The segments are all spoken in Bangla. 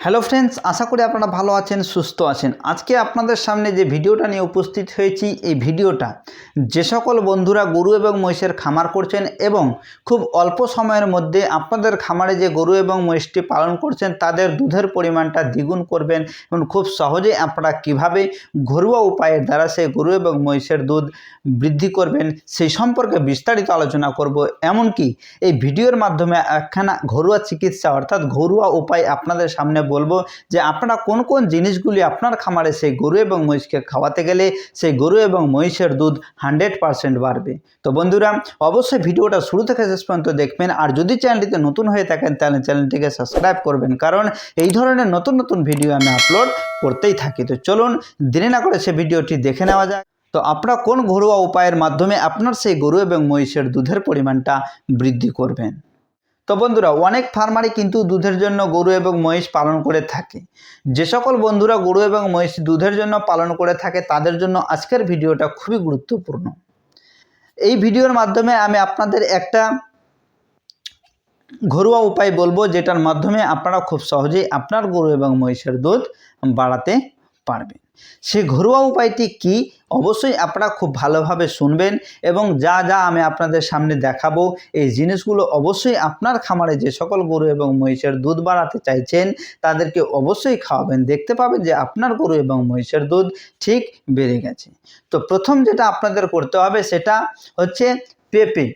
হ্যালো ফ্রেন্ডস, আশা করি আপনারা ভালো আছেন, সুস্থ আছেন। আজকে আপনাদের সামনে যে ভিডিওটা নিয়ে উপস্থিত হয়েছি, এই ভিডিওটা যে সকল বন্ধুরা গরু এবং মহিষের খামার করছেন এবং খুব অল্প সময়ের মধ্যে আপনাদের খামারে যে গরু এবং মহিষটি পালন করছেন, তাদের দুধের পরিমাণটা দ্বিগুণ করবেন এবং খুব সহজেই আপনারা কীভাবে ঘরোয়া উপায়ের দ্বারা সেই গরু এবং মহিষের দুধ বৃদ্ধি করবেন, সেই সম্পর্কে বিস্তারিত আলোচনা করব। এমনকি এই ভিডিওর মাধ্যমে একখানা ঘরোয়া চিকিৎসা অর্থাৎ ঘরোয়া উপায় আপনাদের সামনে বলব যে আপনারা কোন কোন জিনিসগুলি আপনার খামারে সেই গরু এবং মহিষকে খাওয়াতে গেলে সেই গরু এবং মহিষের দুধ হান্ড্রেড পারসেন্ট বাড়বে। তো বন্ধুরা, অবশ্যই ভিডিওটা শুরু থেকে শেষ পর্যন্ত দেখবেন আর যদি চ্যানেলটিতে নতুন হয়ে থাকেন তাহলে চ্যানেলটিকে সাবস্ক্রাইব করবেন কারণ এই ধরনের নতুন নতুন ভিডিও আমি আপলোড করতেই থাকি। তো চলুন দেরি না করে সে ভিডিওটি দেখে নেওয়া যাক। তো আপনারা কোন ঘরোয়া উপায়ের মাধ্যমে আপনার সেই গরু এবং মহিষের দুধের পরিমাণটা বৃদ্ধি করবেন? তো বন্ধুরা, অনেক ফার্মারই কিন্তু দুধের জন্য গরু এবং মহিষ পালন করে থাকে। যে সকল বন্ধুরা গরু এবং মহিষ দুধের জন্য পালন করে থাকে, তাদের জন্য আজকের ভিডিওটা খুবই গুরুত্বপূর্ণ। এই ভিডিওর মাধ্যমে আমি আপনাদের একটা ঘরোয়া উপায় বলব, যেটার মাধ্যমে আপনারা খুব সহজেই আপনার গরু এবং মহিষের দুধ বাড়াতে পারবেন। সেই ঘরোয়া উপায়টি কি? অবশ্যই আপনারা খুব ভালোভাবে শুনবেন এবং যা যা আমি আপনাদের সামনে দেখাবো, এই জিনিসগুলো অবশ্যই আপনার খামারে যে সকল গরু এবং মহিষের দুধ বাড়াতে চাইছেন, তাদেরকে অবশ্যই খাওয়াবেন। দেখতে পাবেন যে আপনার গরু এবং মহিষের দুধ ঠিক বেড়ে গেছে। তো প্রথম যেটা আপনাদের করতে হবে সেটা হচ্ছে পেঁপে,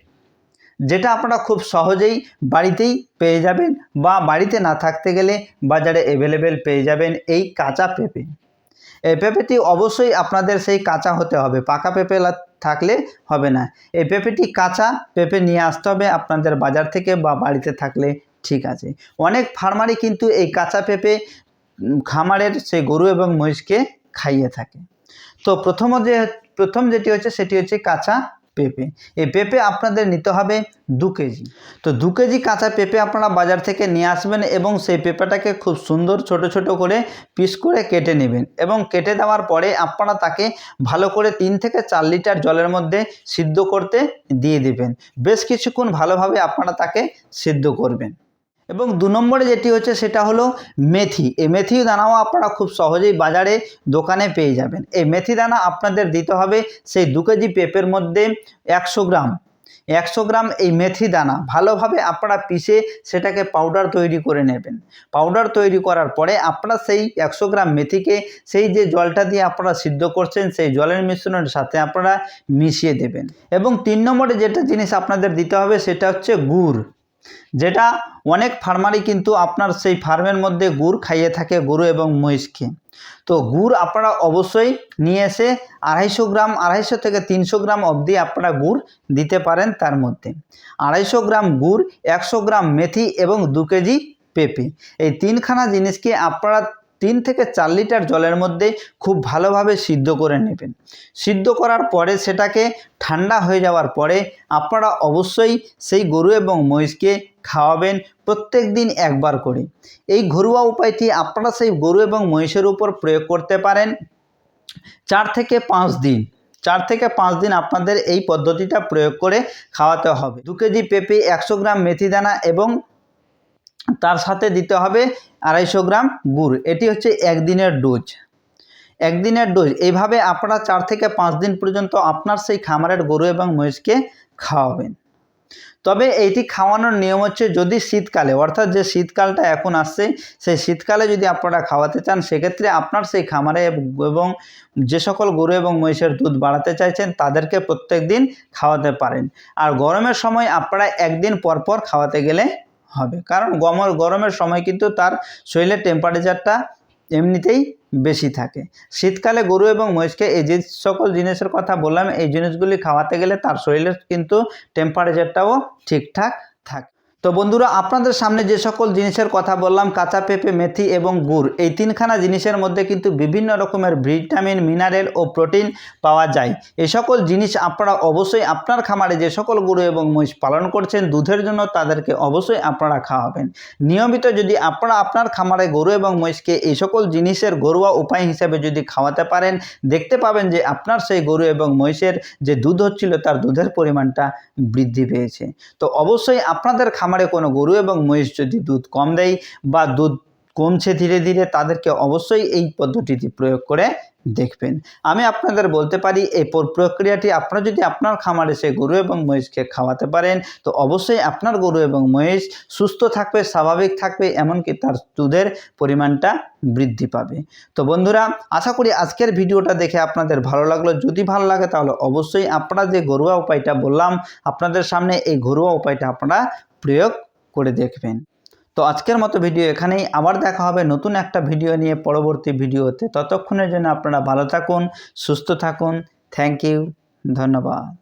যেটা আপনারা খুব সহজেই বাড়িতেই পেয়ে যাবেন বা বাড়িতে না থাকতে গেলে বাজারে অ্যাভেলেবেল পেয়ে যাবেন এই কাঁচা পেঁপে। এই পেঁপেটি অবশ্যই আপনাদের সেই কাঁচা হতে হবে, পাকা পেঁপে থাকলে হবে না। এই পেঁপেটি কাঁচা, পেঁপে নিয়ে আসতে হবে আপনাদের বাজার থেকে বা বাড়িতে থাকলে ঠিক আছে। অনেক ফার্মারই কিন্তু এই কাঁচা পেঁপে খামারের সেই গরু এবং মহিষকে খাইয়ে থাকে। তো প্রথম যে, প্রথম যেটি হচ্ছে সেটি হচ্ছে কাঁচা পেঁপে। এই পেঁপে আপনাদের নিতে হবে দু কেজি। তো দু কেজি কাঁচা পেঁপে আপনারা বাজার থেকে নিয়ে আসবেন এবং সেই পেঁপেটাকে খুব সুন্দর ছোট ছোট করে পিস করে কেটে নেবেন এবং কেটে দেওয়ার পরে আপনারা তাকে ভালো করে তিন থেকে চার লিটার জলের মধ্যে সিদ্ধ করতে দিয়ে দেবেন। বেশ কিছুক্ষণ ভালোভাবে আপনারা তাকে সিদ্ধ করবেন। এবং দু নম্বরে যেটি হচ্ছে সেটা হলো মেথি। এই মেথি দানাও আপনারা খুব সহজেই বাজারে দোকানে পেয়ে যাবেন। এই মেথি দানা আপনাদের দিতে হবে সেই দু কেজি পেঁপের মধ্যে একশো গ্রাম। একশো গ্রাম এই মেথি দানা। ভালোভাবে আপনারা পিষে সেটাকে পাউডার তৈরি করে নেবেন। পাউডার তৈরি করার পরে আপনারা সেই একশো গ্রাম মেথিকে সেই যে জলটা দিয়ে আপনারা সিদ্ধ করছেন, সেই জলের মিশ্রণের সাথে আপনারা মিশিয়ে দেবেন। এবং তিন নম্বরে যেটা জিনিস আপনাদের দিতে হবে সেটা হচ্ছে গুড়। যেটা অনেক ফার্মারই কিন্তু আপনার সেই ফার্মের মধ্যে গুড় খাইয়ে থাকে, গরু এবং মহিষকে তো গুড় আপনারা অবশ্যই নিয়ে এসে আড়াইশো গ্রাম, আড়াইশো থেকে তিনশো গ্রাম অবধি আপনারা গুড় দিতে পারেন তার মধ্যে। আড়াইশো গ্রাম গুড়, একশো গ্রাম মেথি এবং দু কেজি পেঁপে। এই তিনখানা জিনিসকে আপনারা তিন থেকে চার লিটার জলের মধ্যে খুব ভালোভাবে সিদ্ধ করে নেবেন। সিদ্ধ করার পরে সেটাকে ঠান্ডা হয়ে যাওয়ার পরে আপনারা অবশ্যই সেই গরু এবং মহিষকে খাওয়াবেন প্রত্যেক দিন একবার করে। এই ঘরোয়া উপায়টি আপনারা সেই গরু এবং মহিষের উপর প্রয়োগ করতে পারেন চার থেকে পাঁচ দিন। চার থেকে পাঁচ দিন আপনাদের এই পদ্ধতিটা প্রয়োগ করে খাওয়াতে হবে। দু কেজি পেঁপে, একশো গ্রাম মেথি দানা এবং তার সাথে দিতে হবে আড়াইশো গ্রাম গুড়। এটি হচ্ছে একদিনের ডোজ। একদিনের ডোজ। এইভাবে আপনারা চার থেকে পাঁচ দিন পর্যন্ত আপনার সেই খামারের গরু এবং মহিষকে খাওয়াবেন। তবে এইটি খাওয়ানোর নিয়ম হচ্ছে যদি শীতকালে, অর্থাৎ যে শীতকালটা এখন আসছে, সেই শীতকালে যদি আপনারা খাওয়াতে চান, সেক্ষেত্রে আপনার সেই খামারে এবং যে সকল গরু এবং মহিষের দুধ বাড়াতে চাইছেন, তাদেরকে প্রত্যেক দিন খাওয়াতে পারেন। আর গরমের সময় আপনারা একদিন পর পর খাওয়াতে গেলে হবে। কারণ গমর গরমের সময় কিন্তু তার শরীরের টেম্পারেচারটা এমনিতেই বেশি থাকে। শীতকালে গরু এবং মহিষকে এই যে সকল জিনিসের কথা বললাম, এই জিনিসগুলি খাওয়াতে গেলে তার শরীরের কিন্তু টেম্পারেচারটাও ঠিকঠাক থাকে। তো বন্ধুরা, আপনাদের সামনে যে সকল জিনিসের কথা বললাম, কাঁচা পেঁপে, মেথি এবং গুড়, এই তিনখানা জিনিসের মধ্যে কিন্তু বিভিন্ন রকমের ভিটামিন, মিনারেল ও প্রোটিন পাওয়া যায়। এই সকল জিনিস আপনারা অবশ্যই আপনার খামারে যে সকল গরু এবং মহিষ পালন করছেন, দুধের জন্য তাদেরকে অবশ্যই আপনারা খাওয়াবেন। নিয়মিত যদি আপনারা আপনার খামারে গরু এবং মহিষকে এই সকল জিনিসের ঘরোয়া উপায় হিসেবে যদি খাওয়াতে পারেন, দেখতে পাবেন যে আপনার সেই গরু এবং মহিষের যে দুধ হচ্ছিল, তার দুধের পরিমাণটা বৃদ্ধি পেয়েছে। তো অবশ্যই আপনাদের খামারে কোনো গরু এবং মহিষ যদি দুধ কম দেয় বা দুধ কমছে ধীরে ধীরে, তাদেরকে অবশ্যই এই পদ্ধতিটি প্রয়োগ করে দেখবেন। আমি আপনাদের বলতে পারি, এই প্রক্রিয়াটি আপনারা যদি আপনার খামারে সে গরু এবং মহিষকে খাওয়াতে পারেন, তো অবশ্যই আপনার গরু এবং মহিষ সুস্থ থাকবে, স্বাভাবিক থাকবে, এমনকি তার দুধের পরিমাণটা বৃদ্ধি পাবে। তো বন্ধুরা, আশা করি আজকের ভিডিওটা দেখে আপনাদের ভালো লাগল। যদি ভালো লাগে তাহলে অবশ্যই আপনারা যে ঘরোয়া উপায়টা বললাম, আপনাদের সামনে এই ঘরোয়া উপায়টা আপনারা প্রয়োগ করে দেখবেন। তো আজকের মতো ভিডিও এখানেই। আবার দেখা হবে নতুন একটা ভিডিও নিয়ে পরবর্তী ভিডিওতে। ততক্ষণের জন্য আপনারা ভালো থাকুন, সুস্থ থাকুন। থ্যাংক ইউ, ধন্যবাদ।